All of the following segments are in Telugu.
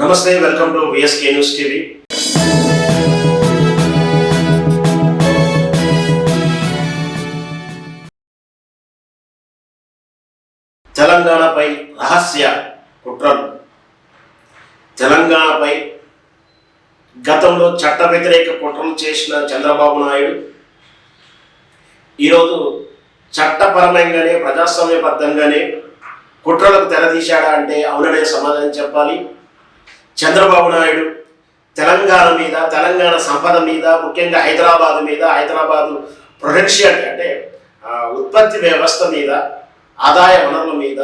నమస్తే welcome to VSK news TV తెలంగాణపై రహస్య కుట్రలు. తెలంగాణపై గతంలో చట్ట వ్యతిరేక కుట్రలు చేసిన చంద్రబాబు నాయుడు ఈరోజు చట్టపరమైనగానే ప్రజాస్వామ్యబద్ధంగానే కుట్రలకు తెరదీశాడా అంటే అవుననే సమాధానం చెప్పాలి. చంద్రబాబు నాయుడు తెలంగాణ మీద తెలంగాణ సంపద మీద ముఖ్యంగా హైదరాబాద్ మీద హైదరాబాదు ప్రొడక్షన్ అంటే ఉత్పత్తి వ్యవస్థ మీద ఆదాయ వనరుల మీద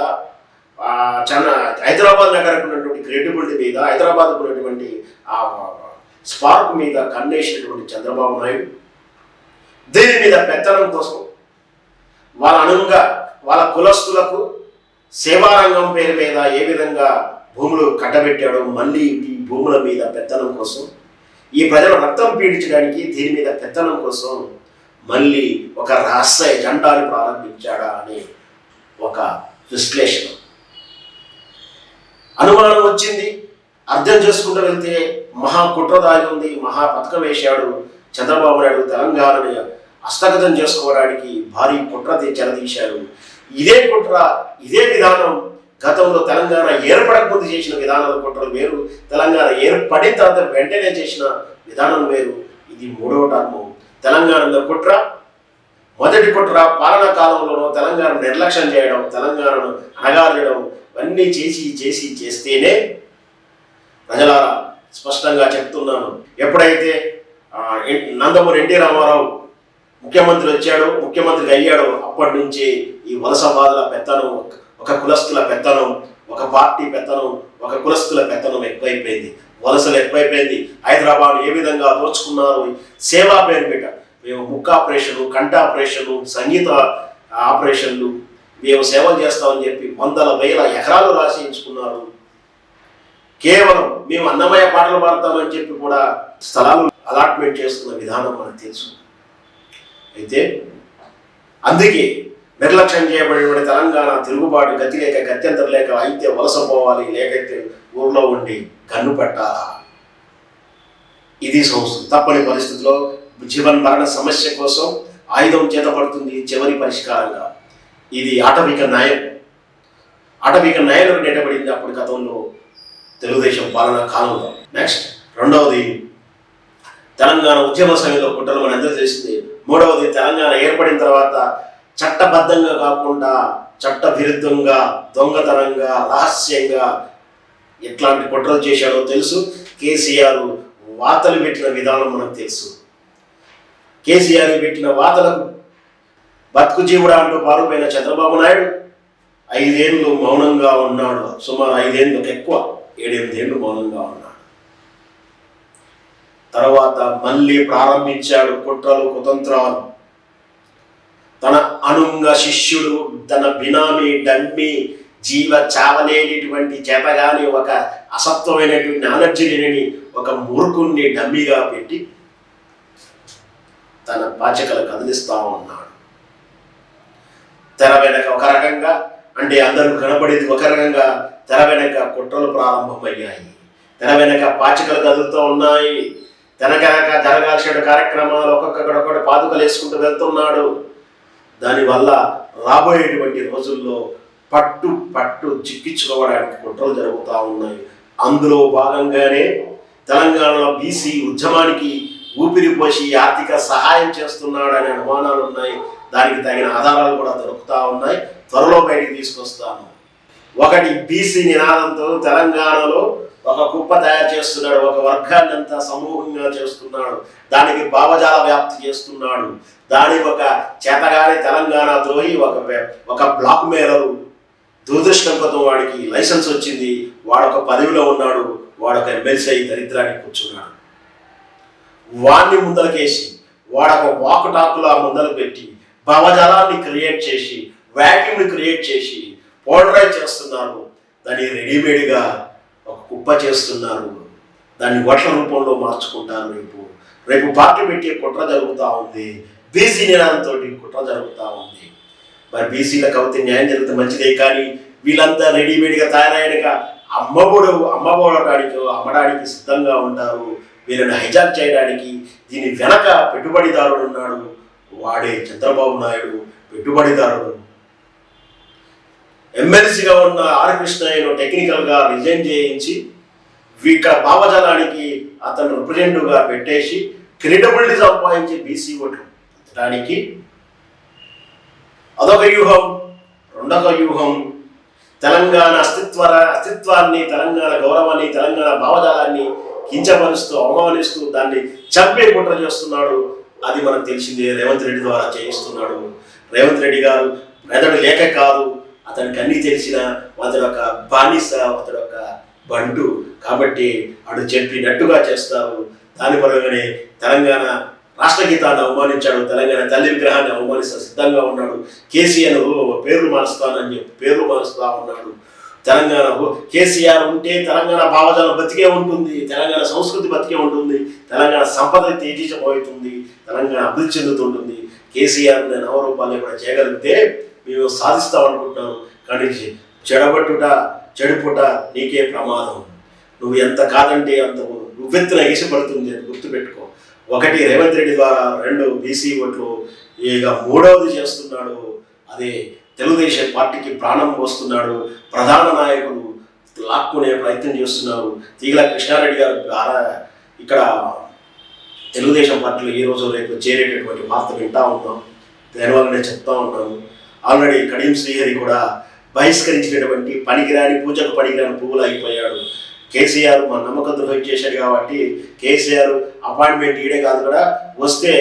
ఆ, హైదరాబాద్ నగరకు ఉన్నటువంటి క్రెడిబిలిటీ మీద హైదరాబాద్కు ఉన్నటువంటి స్పార్క్ మీద కన్నేసినటువంటి చంద్రబాబు నాయుడు దీని మీద పెత్తనం కోసం వాళ్ళ అనుగుణంగా వాళ్ళ కులస్తులకు సేవారంగం పేరు మీద ఏ విధంగా భూములు కట్టబెట్టాడు మళ్ళీ ఈ భూముల మీద పెత్తనం కోసం. ఈ ప్రజల రక్తం పీడించడానికి దీని మీద పెత్తనం కోసం మళ్ళీ ఒక రహస్య ఎజెండాను ప్రారంభించాడా అనే ఒక విశ్లేషణ. అనుమానం వచ్చింది. అర్థం చేసుకుంటూ వెళ్తే మహా కుట్ర దాగి ఉంది మహా పథకం వేశాడు చంద్రబాబు నాయుడు తెలంగాణని హస్తగతం చేసుకోవడానికి భారీ కుట్ర తీ- చెరదీశారు ఇదే కుట్ర ఇదే విధానం గతంలో తెలంగాణ ఏర్పడకముందు చేసిన విధానాల కుట్రలు వేరు తెలంగాణ ఏర్పడిన తర్వాత వెంటనే చేసిన విధానం వేరు. ఇది మూడవ టర్ము తెలంగాణలో కుట్ర మొదటి కుట్ర పాలనా కాలంలోనూ తెలంగాణ నిర్లక్ష్యం చేయడం తెలంగాణను అణగారడం ఇవన్నీ చేసి చేసి చేస్తేనే ప్రజలారా స్పష్టంగా చెప్తున్నాను. ఎప్పుడైతే నందమూరి ఎన్టీ రామారావు ముఖ్యమంత్రి వచ్చాడో ముఖ్యమంత్రి అయ్యాడో అప్పటి నుంచి ఈ వలస బాధల పెత్తనం ఒక కులస్తుల పెత్తనం ఒక పార్టీ పెత్తనం ఒక కులస్తుల పెత్తనం ఎక్కువైపోయింది. వలసలు ఎక్కువైపోయింది. హైదరాబాద్ ఏ విధంగా దోచుకున్నారు సేవా పేరు బిడ్డ మేము ముక్క ఆపరేషన్లు కంట ఆపరేషన్లు సంగీత ఆపరేషన్లు మేము సేవలు చేస్తామని చెప్పి వందల వేల ఎకరాలు రాసించుకున్నారు కేవలం మేము అన్నమయ్య పాటలు పాడతామని చెప్పి కూడా స్థలాలు అలాట్మెంట్ చేస్తున్న విధానం మనకు తెలుసు. అయితే అందుకే నిర్లక్ష్యం చేయబడిన తెలంగాణ తిరుగుబాటు గతి లేక గత్యంతరం లేక అయితే వలస పోవాలి లేకైతే ఊర్లో ఉండి కన్ను పెట్టాలా? ఇది సంస్థ తప్పని పరిస్థితిలో జీవన్ మరణ సమస్య కోసం ఆయుధం చేతపడుతుంది చివరి పరిష్కారంగా. ఇది ఆటవిక న్యాయం. ఆటవిక న్యాయం నేటబడింది అప్పుడు గతంలో తెలుగుదేశం పాలన కాలంలో. నెక్స్ట్ రెండవది తెలంగాణ ఉద్యమ సమయంలో కుట్రలు మన అందరూ తెలిసింది. మూడవది తెలంగాణ ఏర్పడిన తర్వాత చట్టబద్ధంగా కాకుండా చట్ట విరుద్ధంగా దొంగతనంగా రహస్యంగా ఎట్లాంటి కుట్రలు చేశాడో తెలుసు. కేసీఆర్ వార్తలు పెట్టిన విధానం మనకు తెలుసు. కేసీఆర్ పెట్టిన వార్తలకు బతుకు జీవుడా అంటూ పారుపోయిన చంద్రబాబు నాయుడు ఐదేళ్ళు మౌనంగా ఉన్నాడు. సుమారు ఐదేళ్ళకి ఎక్కువ ఏడెనిమిదేళ్ళు మౌనంగా ఉన్నాడు. తర్వాత మళ్ళీ ప్రారంభించాడు కుట్రలు కుతంత్రాలు. తన అనుంగ శిష్యుడు తన బినామీ డమ్మి జీవ చావలేనిటువంటి చేపగాని ఒక అసత్వమైనటువంటి నాలెడ్జ్ లేని ఒక మూర్ఖుణ్ణి డమ్మిగా పెట్టి తన పాచకలు కదిలిస్తా ఉన్నాడు. తెర వెనక ఒక రకంగా అంటే అందరూ కనబడేది ఒక రకంగా తెర వెనక కుట్రలు ప్రారంభమయ్యాయి. తెర వెనక పాచికలు కదులుతూ ఉన్నాయి. తెర జరగాల్సిన కార్యక్రమాలు ఒక్కొక్కటి పాదుకలు వేసుకుంటూ వెళ్తున్నాడు. దానివల్ల రాబోయేటువంటి రోజుల్లో పట్టు పట్టు చిక్కించుకోవడానికి కుట్రలు జరుగుతూ ఉన్నాయి. అందులో భాగంగానే తెలంగాణలో బీసీ ఉద్యమానికి ఊపిరి పోసి ఆర్థిక సహాయం చేస్తున్నాడనే అనుమానాలు ఉన్నాయి. దానికి తగిన ఆధారాలు కూడా దొరుకుతూ ఉన్నాయి. త్వరలో బయటికి తీసుకొస్తాను. ఒకటి బీసీ నినాదంతో తెలంగాణలో ఒక కుప్ప తయారు చేస్తున్నాడు ఒక వర్గాన్ని అంతా సమూహంగా చేస్తున్నాడు దానికి భావజాల వ్యాప్తి చేస్తున్నాడు. దాని ఒక చేతగాని తెలంగాణ ద్రోహి ఒక ఒక బ్లాక్ మేలరు దురదృష్టంతో వాడికి లైసెన్స్ వచ్చింది. వాడొక పదవిలో ఉన్నాడు వాడొక ఎమ్మెల్సీ అయి దరిద్రానికి కూర్చున్నాడు. వాడిని ముందలకేసి వాడొక వాక్ టాక్లా ముందలు పెట్టి భావజాలాన్ని క్రియేట్ చేసి వ్యాక్యూమ్ని క్రియేట్ చేసి పోలరైజ్ చేస్తున్నారు దాన్ని రెడీమేడ్గా కుప్ప చేస్తున్నారు దాన్ని వట్ల రూపంలో మార్చుకుంటారు రేపు. రేపు పార్టీ పెట్టే కుట్ర జరుగుతూ ఉంది. బీసీ నినాదంతో కుట్ర జరుగుతూ ఉంది. మరి బీసీలకు అవుతే న్యాయం జరిగితే మంచిదే కానీ వీళ్ళంతా రెడీమేడ్గా తయారయ్యాక అమ్మబోడు అమ్మబోడటానికి అమ్మడానికి సిద్ధంగా ఉంటారు. వీళ్ళని హైజాక్ చేయడానికి దీని వెనక పెట్టుబడిదారుడు ఉన్నాడు. వాడే చంద్రబాబు నాయుడు పెట్టుబడిదారుడు. ఎమ్మెల్సీగా ఉన్న ఆర్ కృష్ణయ్యను టెక్నికల్గా రిజైన్ చేయించి ఇక్కడ భావజాలానికి అతను రిప్రజెంటివ్గా పెట్టేసి క్రెడిబిలిటీ సంపాదించి బీసీ ఓట్లు దానికి అదొక వ్యూహం. రెండొక వ్యూహం. తెలంగాణ అస్తిత్వ అస్తిత్వాన్ని తెలంగాణ గౌరవాన్ని తెలంగాణ భావజాలాన్ని కించపరుస్తూ అవమానిస్తూ దాన్ని చంపే కుట్ర చేస్తున్నాడు. అది మనకు తెలిసిందే. రేవంత్ రెడ్డి ద్వారా చేయిస్తున్నాడు. రేవంత్ రెడ్డి గారు మెదడు లేక కాదు. అతనికి అన్ని తెలిసిన అతడు ఒక బానిస అతడు ఒక బంటు. కాబట్టి అడు చెప్పినట్టుగా చేస్తారు దాని పరంగానే తెలంగాణ రాష్ట్ర గీతాన్ని అవమానించాడు. తెలంగాణ తల్లి విగ్రహాన్ని అవమానిస్తా సిద్ధంగా ఉన్నాడు. కేసీఆర్ పేర్లు మారుస్తానని చెప్పి పేర్లు మారుస్తా ఉన్నాడు. తెలంగాణ కేసీఆర్ ఉంటే తెలంగాణ భావజాలం బతికే ఉంటుంది. తెలంగాణ సంస్కృతి బతికే ఉంటుంది. తెలంగాణ సంపద తేజీసమవుతుంది తెలంగాణ అభివృద్ధి చెందుతుంటుంది. కేసీఆర్ నవరూపాన్ని కూడా చేయగలిగితే మేము సాధిస్తాం అనుకుంటున్నాం కానీ చెడబట్టుట చెడుపుట నీకే ప్రమాదం. నువ్వు ఎంత కాదంటే అంత నువ్వెత్తున ఎగిసిపడుతుంది అని గుర్తుపెట్టుకో. ఒకటి రేవంత్ రెడ్డి ద్వారా రెండు బీసీ ఓట్లు ఇక మూడవది చేస్తున్నాడు. అదే తెలుగుదేశం పార్టీకి ప్రాణం పోస్తున్నాడు. ప్రధాన నాయకులు లాక్కునే ప్రయత్నం చేస్తున్నారు. తీగల కృష్ణారెడ్డి గారు ద్వారా ఇక్కడ తెలుగుదేశం పార్టీలో ఈ రోజు రేపు చేరేటటువంటి వార్త వింటా ఉన్నాం. దానివల్లనే చెప్తా ఉన్నాను ఆల్రెడీ కడియం శ్రీహరి కూడా బహిష్కరించినటువంటి పనికిరాని పూజకు పనికిరాని పువ్వులు అయిపోయాడు. కేసీఆర్ మా నమ్మకం ద్రోహం చేశాడు కాబట్టి కేసీఆర్ అపాయింట్మెంట్ ఈడే కాదు కూడా వస్తే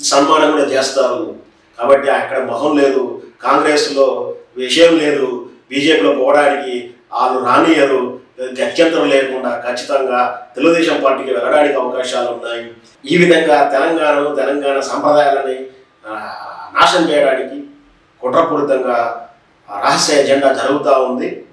సన్మానం కూడా చేస్తారు. కాబట్టి అక్కడ మొహం లేదు కాంగ్రెస్లో విషయం లేదు బీజేపీలో పోవడానికి వాళ్ళు రానియరు గత్యంతరం లేకుండా ఖచ్చితంగా తెలుగుదేశం పార్టీకి వెళ్ళడానికి అవకాశాలు ఉన్నాయి. ఈ విధంగా తెలంగాణను తెలంగాణ సంప్రదాయాలని నాశనం చేయడానికి కుట్రపూరితంగా రహస్య ఎజెండా జరుగుతూ ఉంది.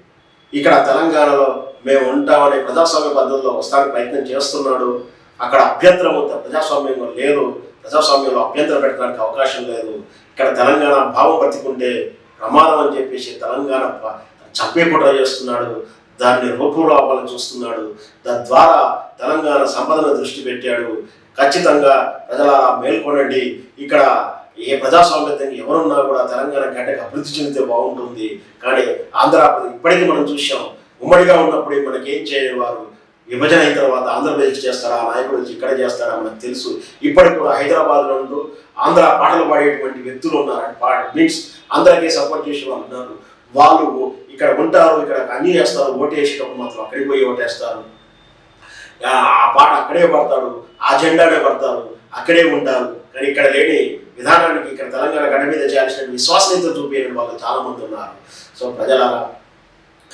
ఇక్కడ తెలంగాణలో మేము ఉంటామనే ప్రజాస్వామ్య పద్ధతిలో వస్తానికి ప్రయత్నం చేస్తున్నాడు. అక్కడ అభ్యంతరం ప్రజాస్వామ్యంలో లేదు. ప్రజాస్వామ్యంలో అభ్యంతరం పెట్టడానికి అవకాశం లేదు. ఇక్కడ తెలంగాణ భావం బతికుంటే ప్రమాదం అని చెప్పేసి తెలంగాణ ప- చంపే కుట్ర చేస్తున్నాడు. దాన్ని రూపంలో అవ్వాలని చూస్తున్నాడు. తద్వారా తెలంగాణ సంపదను దృష్టి పెట్టాడు. ఖచ్చితంగా ప్రజల మేల్కొనండి. ఇక్కడ ఏ ప్రజాస్వామ్యతని ఎవరున్నా కూడా తెలంగాణ గడ్డకి అభివృద్ధి చెందితే బాగుంటుంది. కానీ ఆంధ్రప్రదేశ్ ఇప్పటికీ మనం చూసాం ఉమ్మడిగా ఉన్నప్పుడు మనకి ఏం చేయవారు విభజన అయిన తర్వాత ఆంధ్రప్రదేశ్ చేస్తారా? ఆ నాయకుడు ఇక్కడ చేస్తారా మనకు తెలుసు. ఇప్పటికి కూడా హైదరాబాద్లో ఉంటూ ఆంధ్ర పాటలు పాడేటువంటి వ్యక్తులు ఉన్నారు పాట మీన్స్ ఆంధ్రకే సపోర్ట్ చేసే వాళ్ళు ఉన్నారు. వాళ్ళు ఇక్కడ ఉంటారు ఇక్కడ అన్ని చేస్తారు. ఓటేసేటప్పుడు మాత్రం అక్కడికి పోయి ఓటేస్తారు. ఆ ఆ పాట అక్కడే పడతాడు. ఆ జెండానే పడతారు. అక్కడే ఉంటారు. కానీ ఇక్కడ లేని విధానానికి ఇక్కడ తెలంగాణ గడ్డ మీద చేయాల్సిన విశ్వాసనీయత చూపించిన వాళ్ళు చాలా మంది ఉన్నారు. సో ప్రజలారా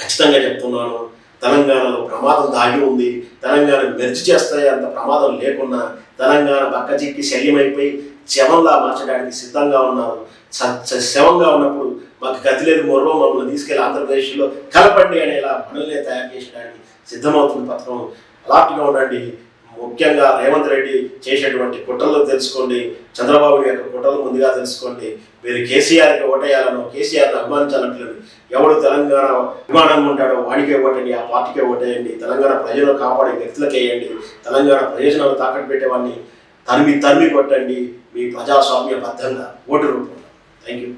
ఖచ్చితంగా చెప్తున్నాను తెలంగాణలో ప్రమాదం దాగి ఉంది తెలంగాణ మెర్చి చేస్తాయి అంత ప్రమాదం లేకున్నా తెలంగాణ బక్కచిక్కి శల్యమైపోయి శవంలా మార్చడానికి సిద్ధంగా ఉన్నారు. స- శవంగా ఉన్నప్పుడు మాకు గతి లేదు మొర్రో మమ్మల్ని తీసుకెళ్ళి ఆంధ్రప్రదేశ్లో కలపండి అనేలా మనల్ని తయారు చేసడానికి సిద్ధమవుతున్న పత్రం అలాంటిగా ఉండండి. ముఖ్యంగా రేవంత్ రెడ్డి చేసేటువంటి కుట్రలు తెలుసుకోండి చంద్రబాబు యొక్క కుట్రలు ముందుగా తెలుసుకోండి. మీరు కేసీఆర్కి ఓటేయాలనో కేసీఆర్ని అభిమానించాలంటలేదు ఎవడు తెలంగాణ అభిమానంగా ఉంటాడో వాడికే ఓటండి ఆ పార్టీకే ఓటేయండి. తెలంగాణ ప్రజలను కాపాడే వ్యక్తులకు వేయండి. తెలంగాణ ప్రయోజనాలు తాకట్టు పెట్టేవాడిని. తరిమి తరిమి కొట్టండి మీ ప్రజాస్వామ్య బద్ధంగా ఓటు రూపంలో. Thank you